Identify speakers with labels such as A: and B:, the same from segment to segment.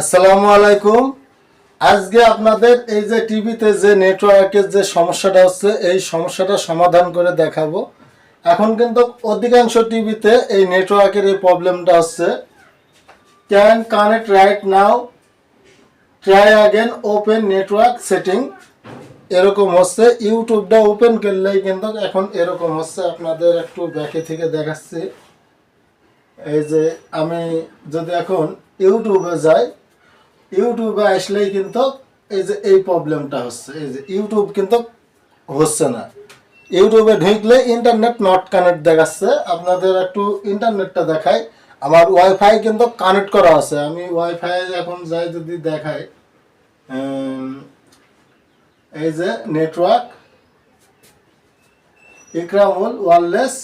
A: আসসালামু আলাইকুম। আজকে আপনাদের এই যে টিভিতে যে নেটওয়ার্কের যে সমস্যাটা হচ্ছে, এই সমস্যাটা সমাধান করে দেখাবো। এখন কিন্তু অধিকাংশ টিভিতে এই নেটওয়ার্কের এই প্রবলেমটা হচ্ছে can connect right now try again open network setting এরকম হচ্ছে। ইউটিউবটা ওপেন করলেই কিন্তু এখন এরকম হচ্ছে। আপনাদের একটু ব্যাকে থেকে দেখাচ্ছি। এই যে আমি যদি এখন ইউটিউবে যাই ইউটিউবে আসলেই কিন্তু এই যে এই প্রবলেমটা হচ্ছে। এই যে ইউটিউব কিন্তু হচ্ছে না। ইউটিউবে ঢুকলে ইন্টারনেট নট কানেক্ট দেখাচ্ছে। আপনাদের একটু ইন্টারনেটটা দেখাই। আমার ওয়াইফাই কিন্তু কানেক্ট করা আছে। আমি ওয়াইফাই এখন যাই যদি দেখাই এই যে নেটওয়ার্ক ইকরামুল ওয়ারলেস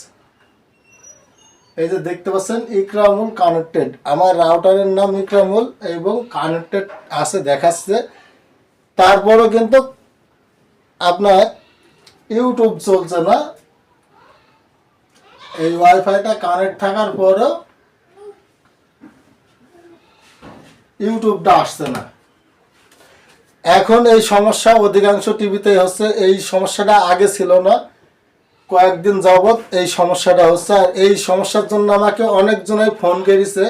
A: এই যে দেখতে পাচ্ছেন ইকরামুল কানেক্টেড। আমার রাউটারের নাম ইকরামুল এবং কানেক্টেড আছে, দেখাচ্ছে। তারপরও কিন্তু আপনার ইউটিউব চলছে না। এই ওয়াইফাইটা কানেক্ট থাকার পরেও ইউটিউবটা আসছে না। এখন এই সমস্যা অধিকাংশ টিভিতেই হচ্ছে। এই সমস্যাটা আগে ছিল না। কয়েকদিন যাবৎ এই সমস্যাটা হচ্ছে। আর এই সমস্যার জন্য আমাকে অনেকজনাই ফোন করেছে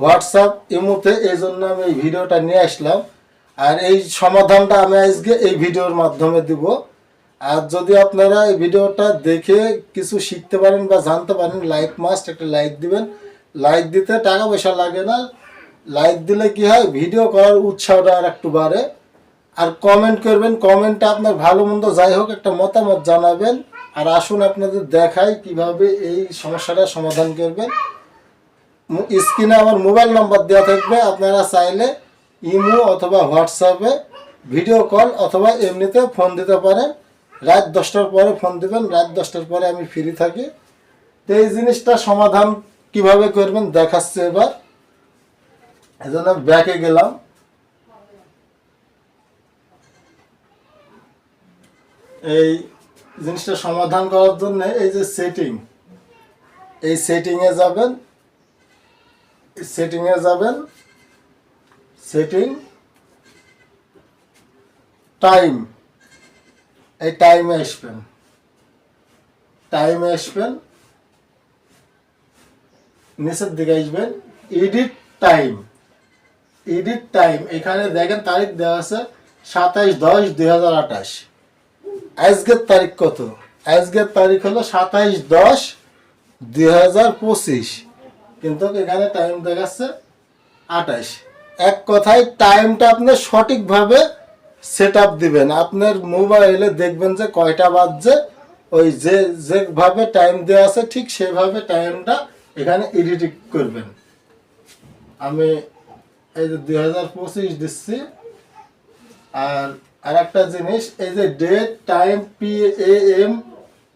A: হোয়াটসঅ্যাপ, ইমোতে, এই জন্য আমি এই ভিডিওটা নিয়ে আসলাম। আর এই সমাধানটা আমি আজকে এই ভিডিওর মাধ্যমে দিব। আর যদি আপনারা এই ভিডিওটা দেখে কিছু শিখতে পারেন বা জানতে পারেন, লাইক মাস্ট একটা লাইক দিবেন। লাইক দিতে টাকা পয়সা লাগে না। লাইক দিলে কি হয়, ভিডিও করার উৎসাহটা আর একটু বাড়ে। আর কমেন্ট করবেন কমেন্টে আপনার ভালো মন্দ যাই হোক একটা মতামত জানাবেন। আর আসুন আপনাদের দেখাই কীভাবে এই সমস্যাটা সমাধান করবেন। স্ক্রিনে আমার মোবাইল নাম্বার দেওয়া থাকবে, আপনারা চাইলে ইমো অথবা হোয়াটসঅ্যাপে ভিডিও কল অথবা এমনিতে ফোন দিতে পারেন। রাত দশটার পরে ফোন দিবেন, রাত দশটার পরে আমি ফ্রি থাকি। তো এই জিনিসটা সমাধান কীভাবে করবেন দেখাচ্ছে এবার। এই জন্য ব্যাকে গেলাম। এই জিনিসটা সমাধান করার জন্য এই যে সেটিং এই সেটিংয়ে যাবেন সেটিংয়ে যাবেন সেটিং টাইম এই টাইমে আসবেন টাইমে আসবেন, নিচের দিকে আসবেন এডিট টাইম এডিট টাইম এখানে দেখেন তারিখ দেওয়া আছে সাতাইশ দশ দুই হাজার আঠাশ। আজকের তারিখ কত? আজকের তারিখ হলো সাতাইশ দশ দুই হাজার পঁচিশ। কিন্তু এখানে টাইম দেখাচ্ছে আঠাশ এক কথায় টাইমটা আপনি সঠিকভাবে সেট আপ দিবেন। আপনার মোবাইলে দেখবেন যে কয়টা বাজছে, ওই যে যেভাবে টাইম দেওয়া আছে ঠিক সেভাবে টাইমটা এখানে এডিট করবেন। আমি এই যে দুই হাজার পঁচিশ দিচ্ছি, আর আর একটা জিনিস, এই যে ডেট টাইম পি এম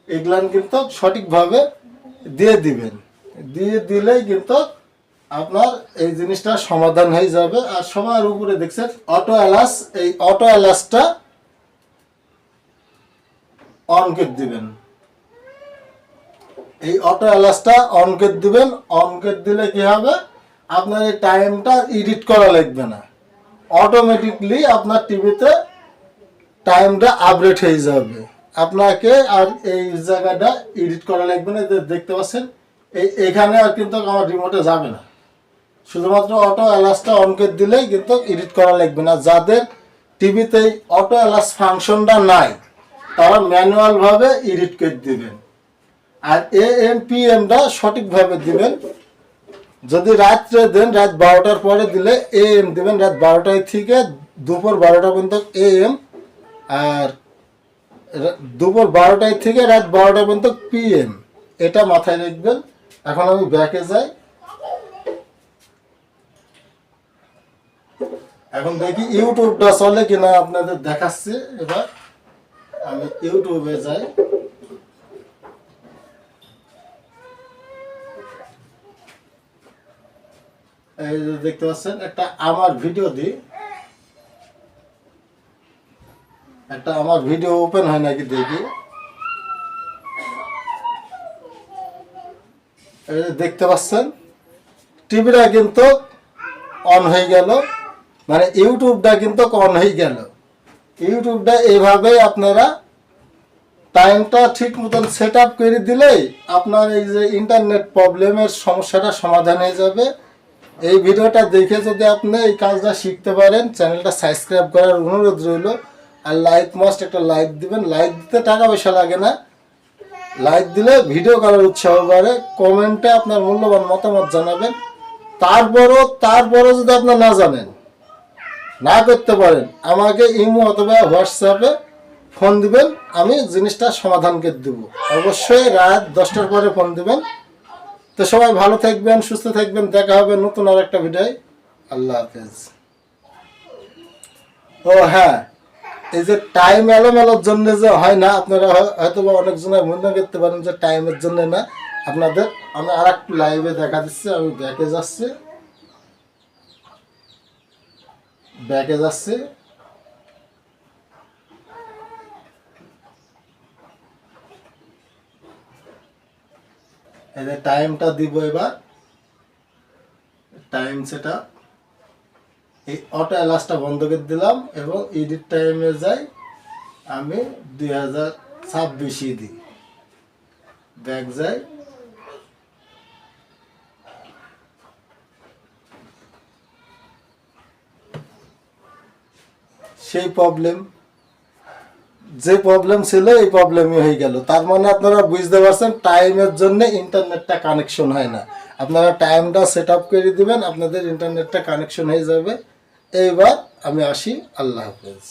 A: এগুলান কিন্তু সঠিকভাবে দিয়ে দিবেন। দিয়ে দিলেই কিন্তু আপনার এই জিনিসটা সমাধান হয়ে যাবে। আর সবার উপরে দেখছেন অটো অ্যালাস এই অটো অ্যালাসটা অন করে দিবেন। এই অটো অ্যালাসটা অন করে দিবেন অন করে দিলে কি হবে? আপনার এই টাইমটা এডিট করা লাগবে না। অটোমেটিকলি আপনার টিভিতে টাইমটা আপডেট হয়ে যাবে। আপনাকে আর এই জায়গাটা এডিট করা লাগবে না দেখতে পাচ্ছেন, এই এখানে আর কিন্তু আমার রিমোটে যাবে না। শুধুমাত্র অটো অ্যালাসটা অন করে দিলেই কিন্তু এডিট করা লাগবে না। যাদের টিভিতে অটো অ্যালাস ফাংশনটা নাই, তারা ম্যানুয়ালভাবে এডিট করে দিবেন। আর এ এম পি এমটা সঠিকভাবে দিবেন। যদি রাত্রে দেন, রাত বারোটার পরে দিলে এ এম দেবেন। রাত বারোটায় থেকে দুপুর বারোটা পর্যন্ত এ এম আর দুপুর বারোটায় থেকে রাত বারোটা পর্যন্ত পিএম এটা মাথায় রাখবেন। এখন আমি ব্যাকে যাই। এখন দেখি ইউটিউবটা চলে কিনা আপনাদের দেখাচ্ছি এবার। আমি ইউটিউবে যাই। এই দেখতে পাচ্ছেন, একটা আমার ভিডিও দিই। একটা আমার ভিডিও ওপেন হয় নাকি দেখি। দেখতে পাচ্ছেন? টিভিটা কিন্তু অন হয়ে গেল। মানে ইউটিউবটা কিন্তু অন হয়ে গেল। ইউটিউবটা এইভাবেই আপনারা টাইমটা ঠিক মতন সেট আপ করে দিলেই আপনার এই যে ইন্টারনেট প্রবলেমের সমস্যাটা সমাধান হয়ে যাবে। এই ভিডিওটা দেখে যদি আপনি এই কাজটা শিখতে পারেন চ্যানেলটা সাবস্ক্রাইব করার অনুরোধ রইল। আর লাইক মাস্ট একটা লাইক দিবেন। লাইক দিতে টাকা পয়সা লাগে না। লাইক দিলে ভিডিও করার উৎসাহ বাড়ে। কমেন্টে আপনার মূল্যবান মতামত জানাবেন। তারপরও তারপরও যদি আপনার না জানেন, না করতে পারেন, আমাকে ইমো অথবা হোয়াটসঅ্যাপে ফোন দিবেন। আমি জিনিসটা সমাধান করে দেব। অবশ্যই রাত দশটার পরে ফোন দিবেন। তো সবাই ভালো থাকবেন, সুস্থ থাকবেন। দেখা হবে নতুন আর একটা ভিডিও আল্লাহ হাফেজ। ও হ্যাঁ। এই যে টাইম এলোমেলোর জন্য যে হয় না, আপনারা হয়- হয়তো অনেকজনে মনে করতে পারেন যে টাইমের জন্য না। আপনাদের, আমি আর একটু লাইভে দেখা দিচ্ছি, আমি ব্যাকে যাচ্ছি। ব্যাকে যাচ্ছি। এই যে টাইমটা দিব এবার। টাইম সেটা এই অটো অ্যালাসটা বন্ধ করে দিলাম এবং এডিট টাইমে যাই আমি দুই হাজার ছাব্বিশই দিই। ব্যাক যাই। সেই প্রবলেম যে প্রবলেম ছিল এই প্রবলেমই হয়ে গেল। তার মানে আপনারা বুঝতে পারছেন, টাইমের জন্য ইন্টারনেটটা কানেকশন হয় না। আপনারা টাইমটা সেট আপ করে দিবেন, আপনাদের ইন্টারনেটটা কানেকশন হয়ে যাবে। এইবার আমি আসি আল্লাহ হাফেজ।